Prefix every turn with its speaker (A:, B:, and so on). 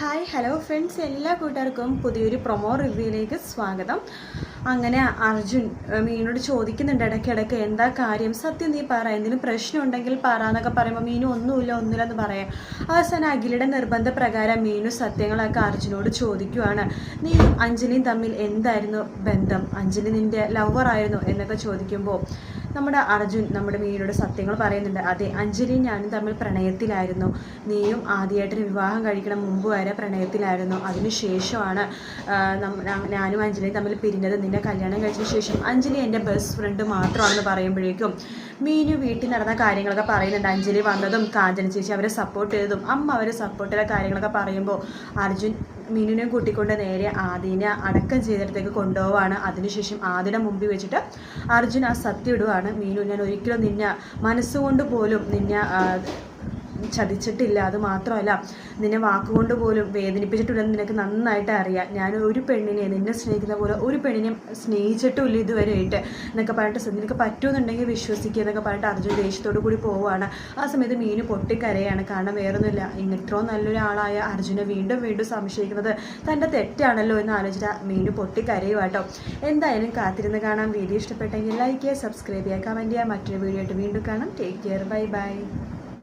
A: Hi hello friends എല്ലാ കൂട്ടുകാർക്കും പുതിയൊരു പ്രൊമോ റിവ്യൂയിലേക്ക് സ്വാഗതം. അങ്ങനെ അർജുൻ മീനോട് ചോദിക്കുന്നുണ്ട് ഇടയ്ക്കിടയ്ക്ക് എന്താ കാര്യം? സത്യം നീ പറ. എന്തിനും പ്രശ്നം ഉണ്ടെങ്കിൽ പറ എന്നൊക്കെ പറയുമ്പോൾ മീനു ഒന്നുമില്ല ഒന്നുമില്ല എന്ന് പറയാം. അവസാനം അഖിലയുടെ നിർബന്ധ പ്രകാരം മീനു സത്യങ്ങളൊക്കെ അർജുനോട് ചോദിക്കുവാണ്. നീ അഞ്ജലിയും തമ്മിൽ എന്തായിരുന്നു ബന്ധം? അഞ്ജലി നിന്റെ ലവർ ആയിരുന്നു? എന്നൊക്കെ ചോദിക്കുമ്പോൾ നമ്മുടെ അർജുൻ നമ്മുടെ മീനോട് സത്യങ്ങൾ പറയുന്നുണ്ട്. അതെ അഞ്ജലിയും ഞാനും തമ്മിൽ പ്രണയത്തിലായിരുന്നു. നീയും ആദ്യമായിട്ടൊരു വിവാഹം കഴിക്കണം മുമ്പ് വരെ പ്രണയത്തിലായിരുന്നു. അതിനുശേഷമാണ് ഞാനും അഞ്ജലിയും തമ്മിൽ പിരിഞ്ഞത് നിന്നെ കല്യാണം കഴിച്ച ശേഷം അഞ്ജലി എന്റെ ബെസ്റ്റ് ഫ്രണ്ട് മാത്രമാണെന്ന് പറയുമ്പോഴേക്കും മീനു വീട്ടിൽ നടന്ന കാര്യങ്ങളൊക്കെ പറയുന്നുണ്ട്. അഞ്ജലി വന്നതും കാഞ്ചന ചേച്ചി അവരെ സപ്പോർട്ട് ചെയ്തതും അമ്മ അവരെ സപ്പോർട്ട് ചെയ്ത കാര്യങ്ങളൊക്കെ പറയുമ്പോൾ അർജുൻ മീനുവിനെ കൂട്ടിക്കൊണ്ട് നേരെ ആദിനെ അടക്കം ചെയ്തിടത്തേക്ക് കൊണ്ടുപോവാണ്. അതിനുശേഷം ആദിനെ മുമ്പിൽ വെച്ചിട്ട് അർജുൻ ആ സത്യം ഇടുവാണ്. മീനു ഞാൻ ഒരിക്കലും നിന്നെ മനസ്സുകൊണ്ട് പോലും നിന്നെ ചതിച്ചിട്ടില്ല അത് മാത്രമല്ല നിന്നെ വാക്കുകൊണ്ട് പോലും വേദനിപ്പിച്ചിട്ടില്ലെന്ന് നിനക്ക് നന്നായിട്ട് അറിയാം. ഞാൻ ഒരു പെണ്ണിനെ നിന്നെ സ്നേഹിക്കുന്ന പോലെ ഒരു പെണ്ണിനെ സ്നേഹിച്ചിട്ടുമില്ല ഇതുവരെയായിട്ട് എന്നൊക്കെ പറഞ്ഞിട്ട് നിനക്ക് പറ്റുമെന്നുണ്ടെങ്കിൽ വിശ്വസിക്കുക എന്നൊക്കെ പറഞ്ഞിട്ട് അർജുൻ ദേഷ്യത്തോടു കൂടി പോവുകയാണ്. ആ സമയത്ത് മീന് പൊട്ടിക്കരയാണ്. കാരണം വേറൊന്നുമില്ല. ഇത്രയും നല്ലൊരാളായ അർജുനെ വീണ്ടും വീണ്ടും സംശയിക്കുന്നത് തന്റെ തെറ്റാണല്ലോ എന്ന് ആലോചിച്ചിട്ട് മീന് പൊട്ടിക്കരയുക കേട്ടോ എന്തായാലും കാത്തിരുന്ന് കാണാം. വീഡിയോ ഇഷ്ടപ്പെട്ടെങ്കിൽ ലൈക്ക് ചെയ്യുക സബ്സ്ക്രൈബ് ചെയ്യുക കമന്റ് ചെയ്യുക. മറ്റൊരു വീഡിയോ ആയിട്ട് വീണ്ടും കാണാം. Take care bye bye